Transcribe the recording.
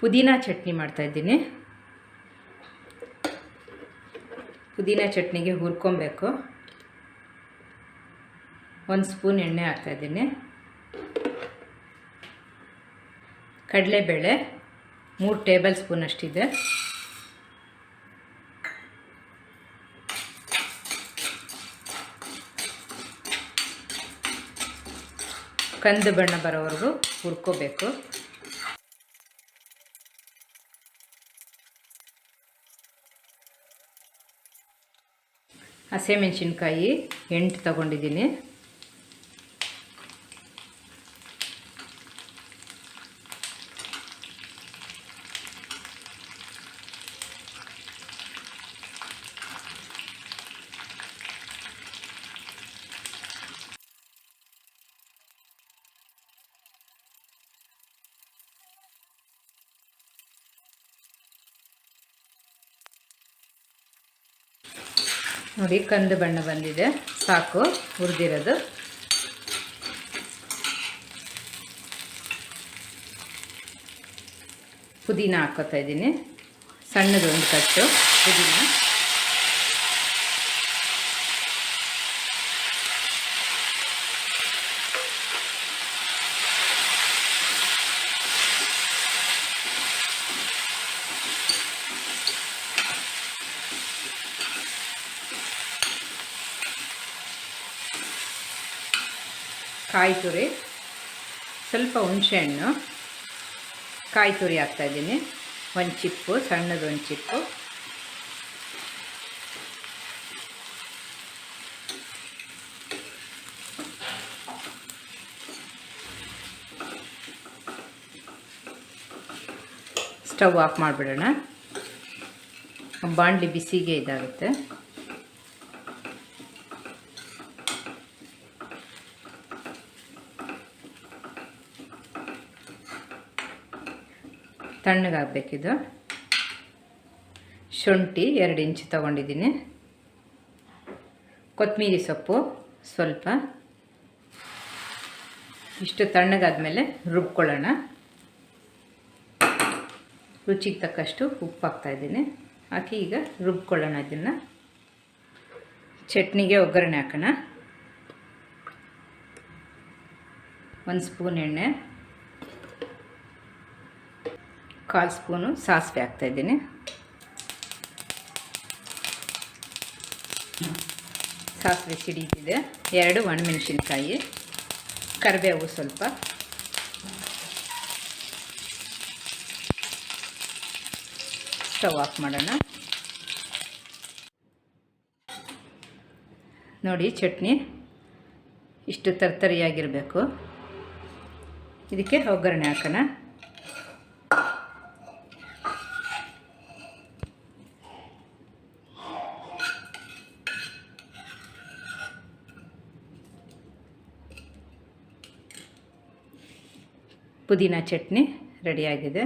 ಪುದೀನ ಚಟ್ನಿ ಮಾಡ್ತಾಯಿದ್ದೀನಿ ಪುದೀನ ಚಟ್ನಿಗೆ ಹುರ್ಕೊಬೇಕು. ಒಂದು ಸ್ಪೂನ್ ಎಣ್ಣೆ ಹಾಕ್ತಾಯಿದ್ದೀನಿ ಕಡಲೆಬೇಳೆ ಮೂರು ಟೇಬಲ್ ಸ್ಪೂನ್ ಅಷ್ಟಿದೆ. ಕಂದು ಬಣ್ಣ ಬರೋವರೆಗೂ ಹುರ್ಕೋಬೇಕು. ಹಸಿಮೆಣಸಿನ್ಕಾಯಿ ಎಂಟು ತಗೊಂಡಿದ್ದೀನಿ ನೋಡಿ ಕಂದು ಬಣ್ಣ ಬಂದಿದೆ. ಸಾಕು ಹುರಿದಿರೋದು. ಪುದೀನ ಹಾಕೋತಾ ಇದ್ದೀನಿ. ಸಣ್ಣದೊಂದು ಕಟ್ಟು. ಪುದೀನ. ಕಾಯಿ ತುರಿ, ಸ್ವಲ್ಪ ಹುಣಸೆಹಣ್ಣು ಕಾಯಿ ತುರಿ ಹಾಕ್ತಾಯಿದ್ದೀನಿ ಒಂದು ಚಿಪ್ಪು, ಸಣ್ಣದು ಒಂದು ಚಿಪ್ಪು. ಸ್ಟವ್ ಆಫ್ ಮಾಡಿಬಿಡೋಣ. ಬಾಣಲಿ ಬಿಸಿಗೆ ಇದಾಗುತ್ತೆ. ತಣ್ಣಗಾಗಬೇಕಿದು. ಶುಂಠಿ ಎರಡು ಇಂಚು ತೊಗೊಂಡಿದ್ದೀನಿ. ಕೊತ್ತಂಬರಿ ಸೊಪ್ಪು ಸ್ವಲ್ಪ. ಇಷ್ಟು ತಣ್ಣಗಾದಮೇಲೆ ರುಬ್ಕೊಳ್ಳೋಣ. ರುಚಿಗೆ ತಕ್ಕಷ್ಟು ಉಪ್ಪು ಹಾಕ್ತಾಯಿದ್ದೀನಿ ಹಾಕಿ ಈಗ ರುಬ್ಕೊಳ್ಳೋಣ ಇದನ್ನು. ಚಟ್ನಿಗೆ ಒಗ್ಗರಣೆ ಹಾಕೋಣ. ಒಂದು ಸ್ಪೂನ್ ಎಣ್ಣೆ. ಕಾಲು ಸ್ಪೂನು ಸಾಸಿವೆ ಹಾಕ್ತಾಯಿದ್ದೀನಿ ಸಾಸಿವೆ ಸಿಡಿತಿದೆ. ಎರಡು ಒಣಮೆಣಸಿನ್ಕಾಯಿ, ಕರಿಬೇವು ಸ್ವಲ್ಪ. ಸ್ಟವ್ ಆಫ್ ಮಾಡೋಣ. ನೋಡಿ ಚಟ್ನಿ ಇಷ್ಟು ತರ್ತರಿಯಾಗಿರಬೇಕು. ಇದಕ್ಕೆ ಒಗ್ಗರಣೆ ಹಾಕೋಣ. ಪುದೀನ ಚಟ್ನಿ ರೆಡಿಯಾಗಿದೆ.